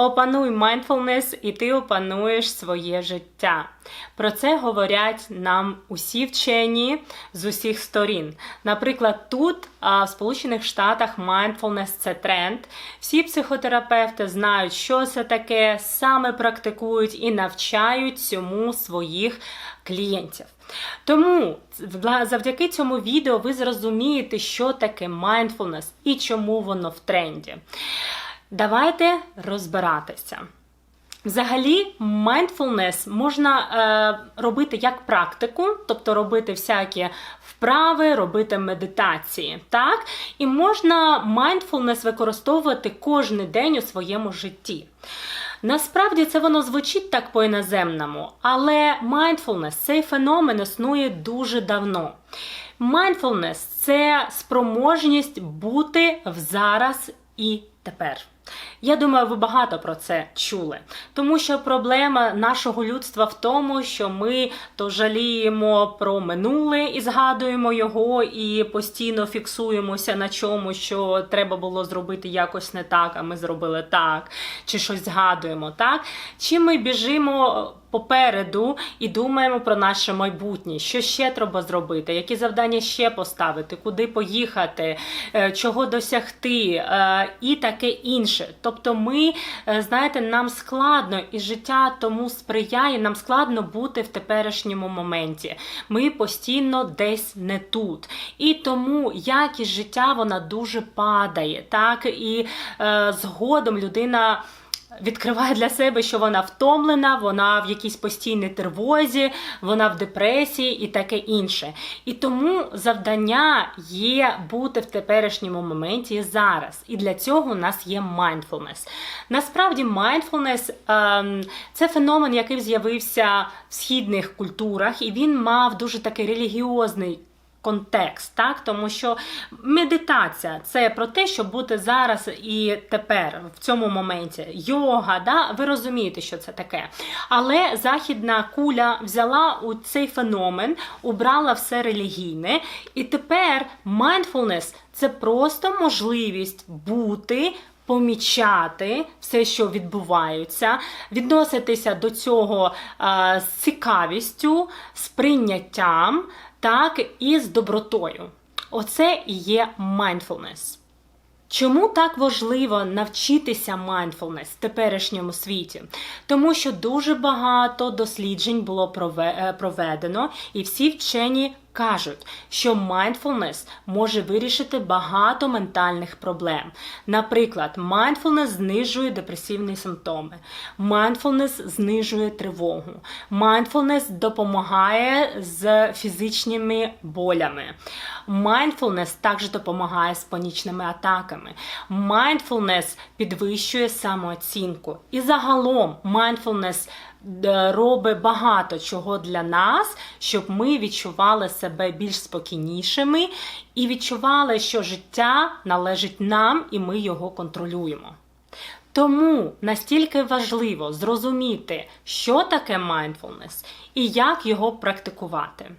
Опануй mindfulness і ти опануєш своє життя. Про це говорять нам усі вчені з усіх сторін. Наприклад, тут в Сполучених Штатах mindfulness – це тренд. Всі психотерапевти знають, що це таке, саме практикують і навчають цьому своїх клієнтів. Тому завдяки цьому відео ви зрозумієте, що таке mindfulness і чому воно в тренді. Давайте розбиратися. Взагалі, mindfulness можна е, робити як практику, тобто робити всякі вправи, робити медитації. Так? І можна mindfulness використовувати кожен день у своєму житті. Насправді це воно звучить так по-іноземному, але mindfulness, цей феномен існує дуже давно. Mindfulness – це спроможність бути в зараз і тепер. Я думаю, ви багато про це чули, тому що проблема нашого людства в тому, що ми то жаліємо про минуле і згадуємо його, і постійно фіксуємося на чому, що треба було зробити якось не так, а ми зробили так, чи щось згадуємо, так? Чи ми біжимо попереду і думаємо про наше майбутнє, що ще треба зробити, які завдання ще поставити, куди поїхати, е, чого досягти е, і таке інше. Тобто, ми, е, знаєте, нам складно і життя тому сприяє, нам складно бути в теперішньому моменті. Ми постійно десь не тут. І тому якість життя вона дуже падає. Так і згодом людина відкриває для себе, що вона втомлена, вона в якійсь постійній тривозі, вона в депресії і таке інше. І тому завдання є бути в теперішньому моменті зараз. І для цього у нас є mindfulness. Насправді, mindfulness ем, це феномен, який з'явився в східних культурах, і він мав дуже такий релігіозний контекст, так тому що медитація це про те, щоб бути зараз і тепер, в цьому моменті. Йога, да, ви розумієте, що це таке. Але західна куля взяла у цей феномен, убрала все релігійне, і тепер mindfulness – це просто можливість бути. Помічати все, що відбувається, відноситися до цього з цікавістю, з прийняттям, так і з добротою. Оце і є mindfulness. Чому так важливо навчитися mindfulness в теперішньому світі? Тому що дуже багато досліджень було е, проведено, і всі вчені кажуть, що mindfulness може вирішити багато ментальних проблем. Наприклад, mindfulness знижує депресивні симптоми, mindfulness знижує тривогу, mindfulness допомагає з фізичними болями. Mindfulness також допомагає з панічними атаками. Mindfulness підвищує самооцінку. І загалом mindfulness робить багато чого для нас, щоб ми відчували себе більш спокійнішими і відчували, що життя належить нам і ми його контролюємо. Тому настільки важливо зрозуміти, що таке mindfulness і як його практикувати.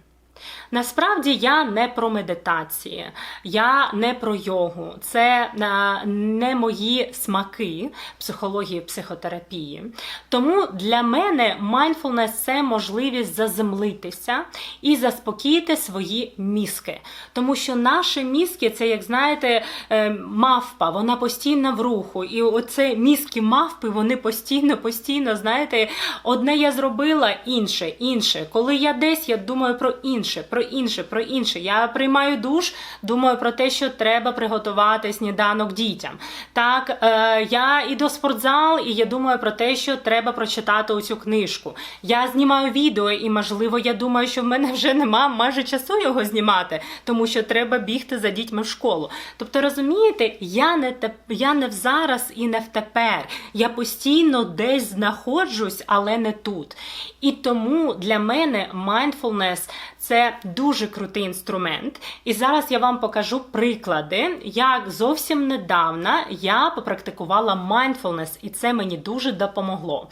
Насправді я не про медитації, я не про йогу. Це е, не мої смаки психології, психотерапії. Тому для мене mindfulness – це можливість заземлитися і заспокоїти свої мізки. Тому що наші мізки це, як знаєте, е, мавпа, вона постійно в руху. І оце мізки мавпи, вони постійно, постійно, знаєте, одне я зробила, інше, інше. Коли я десь, я думаю про інше, про інше, про інше. Я приймаю душ, думаю про те, що треба приготувати сніданок дітям. Так, е, я іду в спортзал і я думаю про те, що треба прочитати оцю книжку. Я знімаю відео, і можливо, я думаю, що в мене вже нема майже часу його знімати, тому що треба бігти за дітьми в школу. Тобто, розумієте, я не теп... я не в зараз і не в тепер. Я постійно десь знаходжусь, але не тут. І тому для мене mindfulness – це дуже крутий інструмент. І зараз я вам покажу приклади, як зовсім недавно я попрактикувала mindfulness, і це мені дуже допомогло.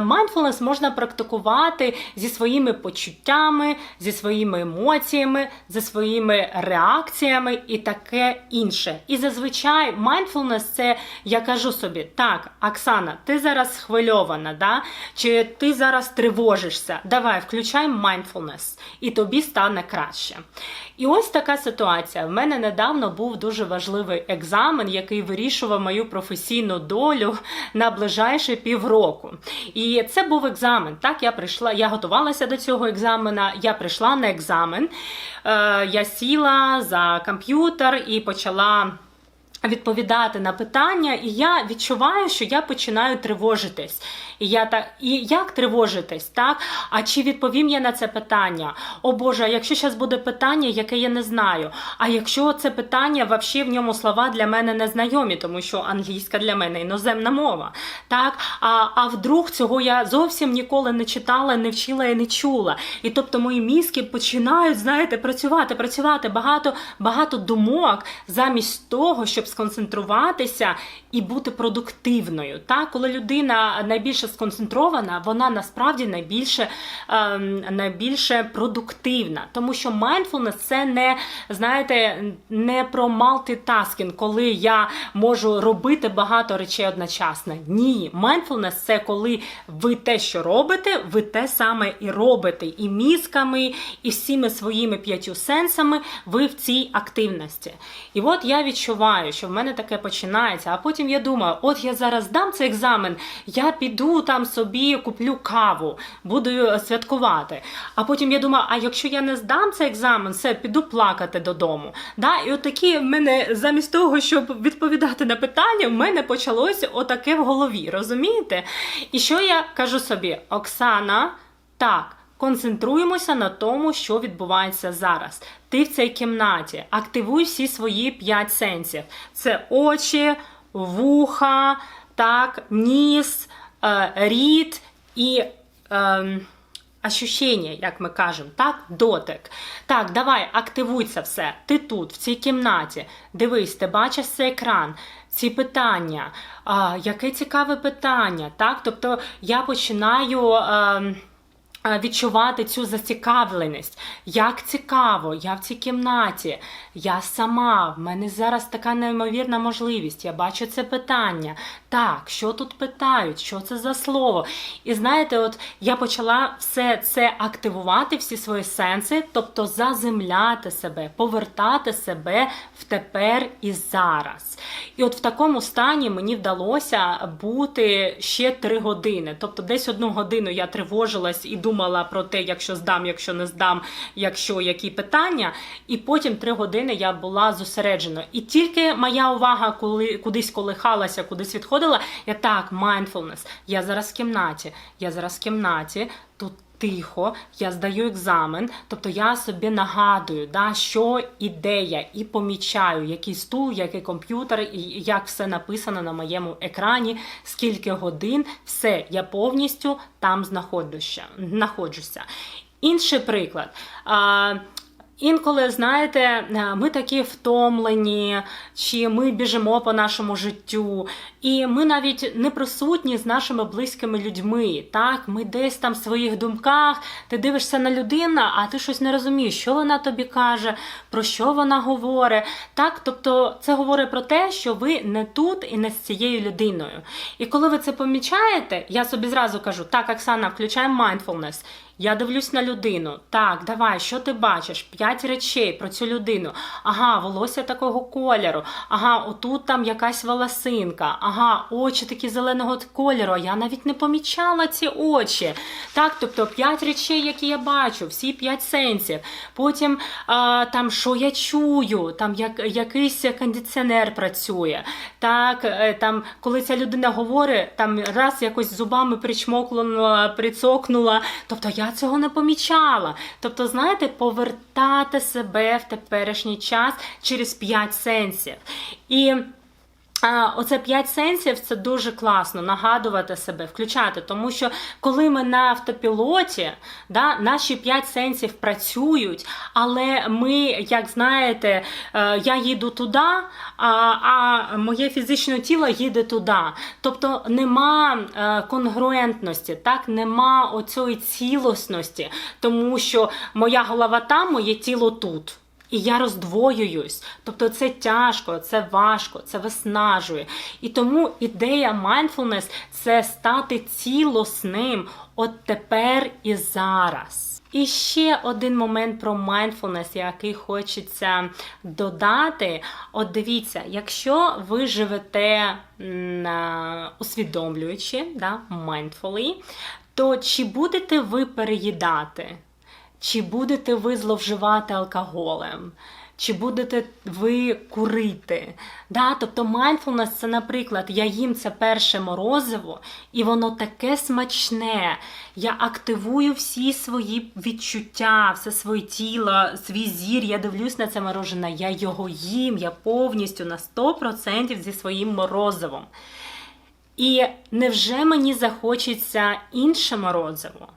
Mindfulness можна практикувати зі своїми почуттями, зі своїми емоціями, зі своїми реакціями і таке інше. І зазвичай mindfulness – це я кажу собі, так, Оксана, ти зараз схвильована, да? чи ти зараз тривожишся. Давай, включай mindfulness, і тобі стане краще. І ось така ситуація. В мене недавно був дуже важливий екзамен, який вирішував мою професійну долю на ближайші півроку. І це був екзамен. Так, я прийшла, я готувалася до цього екзамена. Я прийшла на екзамен. Е, Я сіла за комп'ютер і почала. Відповідати на питання, і я відчуваю, що я починаю тривожитись. І я так, і як тривожитись, так? А чи відповім я на це питання? О Боже, якщо зараз буде питання, яке я не знаю. А якщо це питання, взагалі в ньому слова для мене не знайомі, тому що англійська для мене іноземна мова. Так? А а вдруг цього я зовсім ніколи не читала, не вчила і не чула. І тобто мої мізки починають, знаєте, працювати, працювати багато, багато думок замість того, щоб сконцентруватися і бути продуктивною. Так? Коли людина найбільше сконцентрована, вона насправді найбільше ем, найбільше продуктивна. Тому що mindfulness – це не знаєте, не про малтитаскінг, коли я можу робити багато речей одночасно. Ні, mindfulness – це коли ви те, що робите, ви те саме і робите. І мізками, і всіми своїми п'ятью сенсами ви в цій активності. І от я відчуваю, що в мене таке починається. А потім я думаю, от я зараз здам цей екзамен, я піду там собі куплю каву, буду е, святкувати. А потім я думаю, а якщо я не здам цей екзамен, все, піду плакати додому. Да? І от такі в мене, замість того, щоб відповідати на питання, в мене почалося отаке в голові. Розумієте? І що я кажу собі, Оксана, так. Концентруємося на тому, що відбувається зараз. Ти в цій кімнаті, активуй всі свої п'ять сенсів: це очі, вуха, так, ніс, рід і. Е, Ощущення, як ми кажемо, так, дотик. Так, давай, активуй це все. Ти тут, в цій кімнаті. Дивись, ти бачиш цей екран, ці питання. А, Яке цікаве питання. так? Тобто я починаю. Е, Відчувати цю зацікавленість. Як цікаво, я в цій кімнаті, я сама, в мене зараз така неймовірна можливість. Я бачу це питання. Так, що тут питають, що це за слово? І знаєте, от я почала все це активувати, всі свої сенси, тобто заземляти себе, повертати себе в тепер і зараз. І от в такому стані мені вдалося бути ще три години. Тобто, десь одну годину я тривожилась і думала про те, якщо здам, якщо не здам, якщо які питання. І потім три години я була зосереджена. І тільки моя увага, коли кудись колихалася, кудись відходила, я так, mindfulness, я зараз в кімнаті, я зараз в кімнаті, тут. Тихо, я здаю екзамен, тобто я собі нагадую, да, що ідея, і помічаю, який стул, який комп'ютер, і як все написано на моєму екрані, скільки годин, все, я повністю там знаходжуся. Інший приклад. Інколи, знаєте, е, ми такі втомлені, чи ми біжимо по нашому життю, і ми навіть не присутні з нашими близькими людьми. Так, ми десь там в своїх думках, ти дивишся на людину, а ти щось не розумієш, що вона тобі каже, про що вона говорить. Так, тобто це говорить про те, що ви не тут і не з цією людиною. І коли ви це помічаєте, я собі зразу кажу: так, Оксана, включай mindfulness. Я дивлюсь на людину. Так, давай, що ти бачиш? П'ять речей про цю людину. Ага, волосся такого кольору. Ага, отут там якась волосинка. Ага, очі такі зеленого кольору. Я навіть не помічала ці очі. Так, тобто п'ять речей, які я бачу, всі п'ять сенсів. Потім а, там, що я чую, там як, якийсь кондиціонер працює. Так, е, там, коли ця людина говорить, там раз якось зубами причмокнула, прицокнула. Тобто я цього не помічала. Тобто, знаєте, повертати себе в теперішній час через п'ять сенсів. І Оце п'ять сенсів це дуже класно нагадувати себе, включати, тому що коли ми на автопілоті, да, наші п'ять сенсів працюють, але ми, як знаєте, е, я їду туди, а, а моє фізичне тіло їде туди. Тобто нема е, конгруентності, так, нема оцієї цілісності, тому що моя голова там, моє тіло тут. І я роздвоююсь. Тобто це тяжко, це важко, це виснажує. І тому ідея mindfulness – це стати цілосним от тепер і зараз. І ще один момент про mindfulness, який хочеться додати. От дивіться, якщо ви живете усвідомлюючи, да, mindfully, то чи будете ви переїдати? Чи будете ви зловживати алкоголем? Чи будете ви курити? Да? Тобто mindfulness – це, наприклад, я їм це перше морозиво, і воно таке смачне. Я активую всі свої відчуття, все своє тіло, свій зір. Я дивлюсь на це морожене, я його їм, я повністю на 100% зі своїм морозивом. І невже мені захочеться інше морозиво?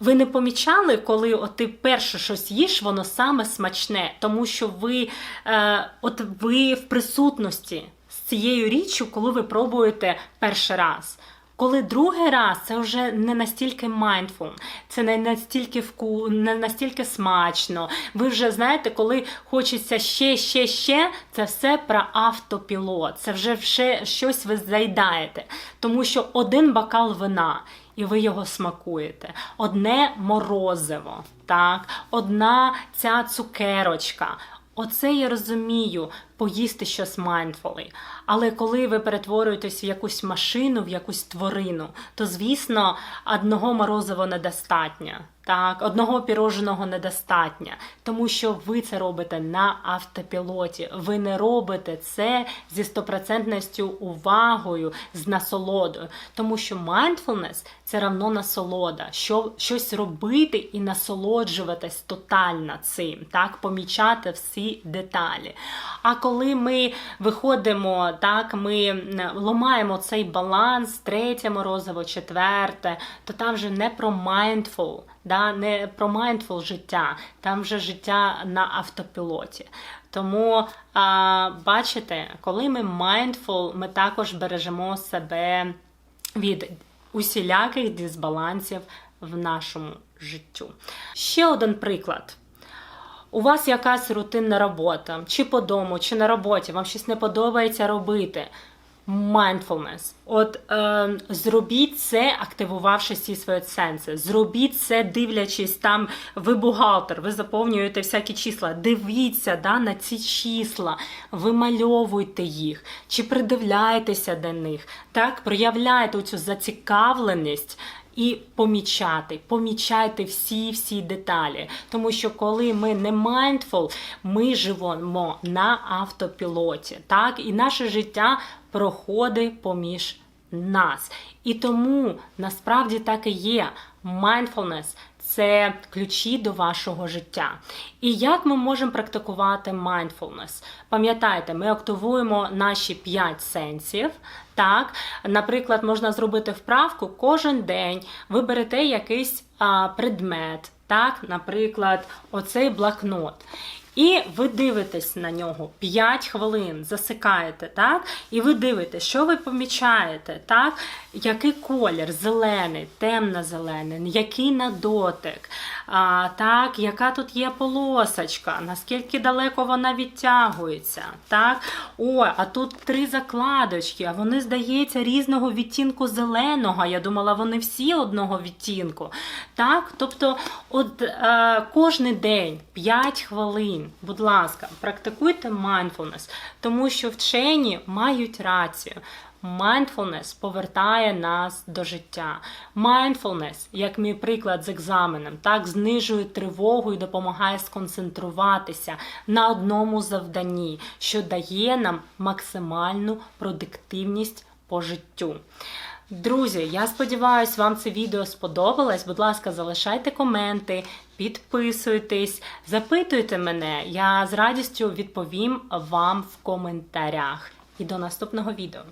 Ви не помічали, коли от ти перше щось їш, воно саме смачне, тому що ви, е, от ви в присутності з цією річчю, коли ви пробуєте перший раз. Коли другий раз це вже не настільки mindful, це не настільки вку, не настільки смачно. Ви вже знаєте, коли хочеться ще, ще, ще, це все про автопілот. Це вже вже щось ви заїдаєте. Тому що один бокал вина. І ви його смакуєте. Одне морозиво, так, одна ця цукерочка. Оце я розумію, поїсти щось mindfully. Але коли ви перетворюєтесь в якусь машину, в якусь тварину, то звісно одного морозива недостатньо. Так, одного піроженого недостатньо, тому що ви це робите на автопілоті. Ви не робите це зі стопроцентністю увагою, з насолодою. Тому що mindfulness – це равно насолода, що щось робити і насолоджуватись тотально цим, так, помічати всі деталі. А коли ми виходимо, так, ми ламаємо цей баланс, третє морозиво, четверте, то там вже не про mindful, да, не про mindful життя, там вже життя на автопілоті. Тому а, бачите, коли ми mindful, ми також бережемо себе від усіляких дисбалансів в нашому життю. Ще один приклад. У вас якась рутинна робота, чи по дому, чи на роботі, вам щось не подобається робити. Mindfulness. От е, зробіть це, активувавши всі свої сенси. Зробіть це, дивлячись там, ви бухгалтер, ви заповнюєте всякі числа. Дивіться да, на ці числа, вимальовуйте їх, чи придивляйтеся до них, так, проявляйте цю зацікавленість. І помічати, помічайте всі-всі деталі. Тому що коли ми не mindful, ми живемо на автопілоті. Так? І наше життя проходить поміж нас. І тому насправді так і є. Mindfulness – це ключі до вашого життя. І як ми можемо практикувати mindfulness? Пам'ятайте, ми активуємо наші 5 сенсів. Так, наприклад, можна зробити вправку кожен день. Ви берете якийсь а, предмет, так, наприклад, оцей блокнот. І ви дивитесь на нього 5 хвилин, засикаєте, так? І ви дивитесь, що ви помічаєте, так? Який колір, зелений, темно-зелений, який на дотик, а, так, яка тут є полосочка, наскільки далеко вона відтягується. так? О, а тут три закладочки, а вони, здається, різного відтінку зеленого. Я думала, вони всі одного відтінку. Так? Тобто, от е, кожен день 5 хвилин. Будь ласка, практикуйте mindfulness, тому що вчені мають рацію. Mindfulness повертає нас до життя. Mindfulness, як мій приклад з екзаменом, так знижує тривогу і допомагає сконцентруватися на одному завданні, що дає нам максимальну продуктивність по життю. Друзі, я сподіваюся, вам це відео сподобалось. Будь ласка, залишайте коменти, підписуйтесь, запитуйте мене. Я з радістю відповім вам в коментарях. і до наступного відео.